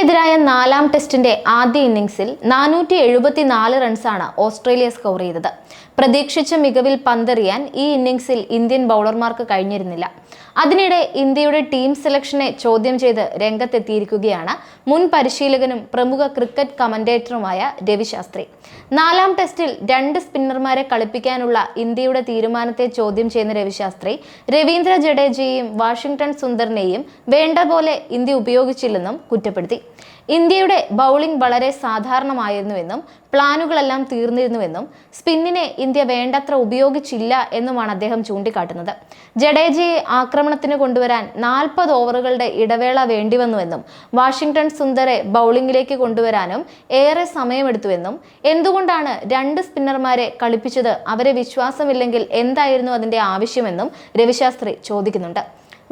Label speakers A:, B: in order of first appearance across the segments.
A: ഇന്ത്യക്കെതിരായ നാലാം ടെസ്റ്റിന്റെ ആദ്യ ഇന്നിംഗ്സിൽ നാനൂറ്റി എഴുപത്തിനാല് റൺസാണ് ഓസ്ട്രേലിയ സ്കോർ ചെയ്തത്. പ്രതീക്ഷിച്ച മികവിൽ പന്തെറിയാൻ ഈ ഇന്നിംഗ്സിൽ ഇന്ത്യൻ ബൗളർമാർക്ക് കഴിഞ്ഞിരുന്നില്ല. അതിനിടെ ഇന്ത്യയുടെ ടീം സെലക്ഷനെ ചോദ്യം ചെയ്ത് രംഗത്തെത്തിയിരിക്കുകയാണ് മുൻ പരിശീലകനും പ്രമുഖ ക്രിക്കറ്റ് കമന്റേറ്ററുമായ രവിശാസ്ത്രി നാലാം ടെസ്റ്റിൽ രണ്ട് സ്പിന്നർമാരെ കളിപ്പിക്കാനുള്ള ഇന്ത്യയുടെ തീരുമാനത്തെ ചോദ്യം ചെയ്യുന്ന രവിശാസ്ത്രി രവീന്ദ്ര ജഡേജയെയും വാഷിംഗ്ടൺ സുന്ദറിനെയും വേണ്ട പോലെ ഇന്ത്യ ഉപയോഗിച്ചില്ലെന്നും കുറ്റപ്പെടുത്തി. ഇന്ത്യയുടെ ബൗളിംഗ് വളരെ സാധാരണമായിരുന്നുവെന്നും പ്ലാനുകളെല്ലാം തീർന്നിരുന്നുവെന്നും സ്പിന്നിനെ ഇന്ത്യ വേണ്ടത്ര ഉപയോഗിച്ചില്ല എന്നുമാണ് അദ്ദേഹം ചൂണ്ടിക്കാട്ടുന്നത്. ജഡേജയെ ആക്രമണത്തിന് കൊണ്ടുവരാൻ നാൽപ്പത് ഓവറുകളുടെ ഇടവേള വേണ്ടിവന്നുവെന്നും വാഷിംഗ്ടൺ സുന്ദറെ ബൗളിംഗിലേക്ക് കൊണ്ടുവരാനും ഏറെ സമയമെടുത്തുവെന്നും എന്തുകൊണ്ടാണ് രണ്ട് സ്പിന്നർമാരെ കളിപ്പിച്ചത്? അവരെ വിശ്വാസമില്ലെങ്കിൽ എന്തായിരുന്നു അതിന്റെ ആവശ്യമെന്നും രവിശാസ്ത്രി ചോദിക്കുന്നുണ്ട്.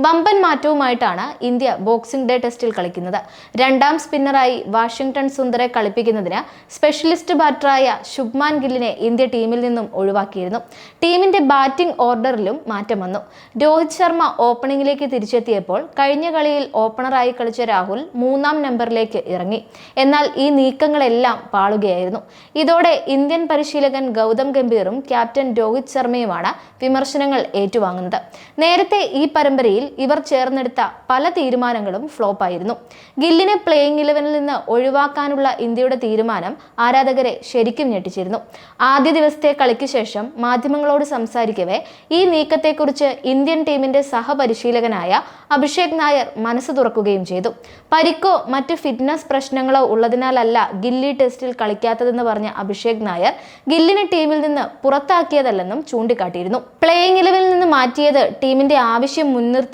A: വമ്പൻ മാറ്റവുമായിട്ടാണ് ഇന്ത്യ ബോക്സിംഗ് ഡേ ടെസ്റ്റിൽ കളിക്കുന്നത്. രണ്ടാം സ്പിന്നറായി വാഷിംഗ്ടൺ സുന്ദറെ കളിപ്പിക്കുന്നതിന് സ്പെഷ്യലിസ്റ്റ് ബാറ്ററായ ശുഭ്മാൻ ഗില്ലിനെ ഇന്ത്യ ടീമിൽ നിന്നും ഒഴിവാക്കിയിരുന്നു. ടീമിന്റെ ബാറ്റിംഗ് ഓർഡറിലും മാറ്റം വന്നു. രോഹിത് ശർമ്മ ഓപ്പണിംഗിലേക്ക് തിരിച്ചെത്തിയപ്പോൾ കഴിഞ്ഞ കളിയിൽ ഓപ്പണറായി കളിച്ച രാഹുൽ മൂന്നാം നമ്പറിലേക്ക് ഇറങ്ങി. എന്നാൽ ഈ നീക്കങ്ങളെല്ലാം പാളുകയായിരുന്നു. ഇതോടെ ഇന്ത്യൻ പരിശീലകൻ ഗൗതം ഗംഭീറും ക്യാപ്റ്റൻ രോഹിത് ശർമ്മയുമാണ് വിമർശനങ്ങൾ ഏറ്റുവാങ്ങുന്നത്. നേരത്തെ ഈ പരമ്പരയിൽ ഇവർ ചേർന്നെടുത്ത പല തീരുമാനങ്ങളും ഫ്ലോപ്പായിരുന്നു. ഗില്ലിനെ പ്ലേയിങ് ഇലവനിൽ നിന്ന് ഒഴിവാക്കാനുള്ള ഇന്ത്യയുടെ തീരുമാനം ആരാധകരെ ശരിക്കും ഞെട്ടിച്ചിരുന്നു. ആദ്യ ദിവസത്തെ കളിക്ക് ശേഷം മാധ്യമങ്ങളോട് സംസാരിക്കവേ ഈ നീക്കത്തെക്കുറിച്ച് ഇന്ത്യൻ ടീമിന്റെ സഹപരിശീലകനായ അഭിഷേക് നായർ മനസ്സ് തുറക്കുകയും ചെയ്തു. പരിക്കോ മറ്റ് ഫിറ്റ്നസ് പ്രശ്നങ്ങളോ ഉള്ളതിനാലല്ല ഗില്ലി ടെസ്റ്റിൽ കളിക്കാത്തതെന്ന് പറഞ്ഞ അഭിഷേക് നായർ ഗില്ലിനെ ടീമിൽ നിന്ന് പുറത്താക്കിയതല്ലെന്നും ചൂണ്ടിക്കാട്ടിയിരുന്നു. പ്ലേയിങ് ഇലവനിൽ നിന്ന് മാറ്റിയത് ടീമിന്റെ ആവശ്യം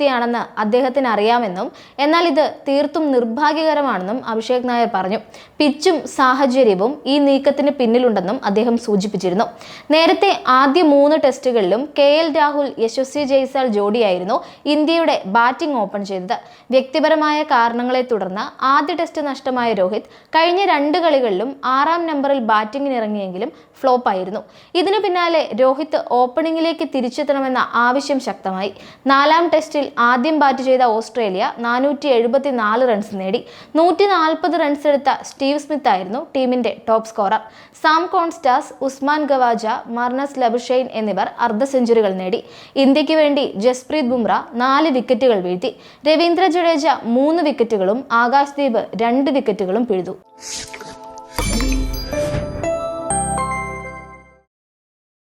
A: മുൻനിർത്തിയാണെന്ന് അദ്ദേഹത്തിന് അറിയാമെന്നും എന്നാൽ ഇത് തീർത്തും നിർഭാഗ്യകരമാണെന്നും അഭിഷേക് നായർ പറഞ്ഞു. പിച്ചും സാഹചര്യവും ഈ നീക്കത്തിന് പിന്നിലുണ്ടെന്നും അദ്ദേഹം സൂചിപ്പിച്ചിരുന്നു. നേരത്തെ ആദ്യ മൂന്ന് ടെസ്റ്റുകളിലും കെ എൽ രാഹുൽ യശസ്വി ജയ്സാൽ ജോഡിയായിരുന്നു ഇന്ത്യയുടെ ബാറ്റിംഗ് ഓപ്പൺ ചെയ്തത്. വ്യക്തിപരമായ കാരണങ്ങളെ തുടർന്ന് ആദ്യ ടെസ്റ്റ് നഷ്ടമായ രോഹിത് കഴിഞ്ഞ രണ്ട് കളികളിലും ആറാം നമ്പറിൽ ബാറ്റിംഗിനിറങ്ങിയെങ്കിലും ഫ്ലോപ്പ് ആയിരുന്നു ഇതിനു പിന്നാലെ രോഹിത് ഓപ്പണിംഗിലേക്ക് തിരിച്ചെത്തണമെന്ന ആവശ്യം ശക്തമായി. നാലാം ടെസ്റ്റിൽ ആദ്യം ബാറ്റ് ചെയ്ത ഓസ്ട്രേലിയ നാനൂറ്റി എഴുപത്തി നാല് റൺസ് നേടി. നൂറ്റി നാൽപ്പത് റൺസ് എടുത്ത സ്റ്റീവ് സ്മിത്ത് ആയിരുന്നു ടീമിന്റെ top scorer. Sam Konstas Usman Khawaja Marnus Labuschagne എന്നിവർ അർദ്ധ സെഞ്ചുറികൾ നേടി. ഇന്ത്യയ്ക്ക് വേണ്ടി ജസ്പ്രീത് ബുംറ നാല് വിക്കറ്റുകൾ വീഴ്ത്തി. രവീന്ദ്ര ജഡേജ മൂന്ന് വിക്കറ്റുകളും ആകാശ് ദീപ് രണ്ട് വിക്കറ്റുകളും പിഴുതു.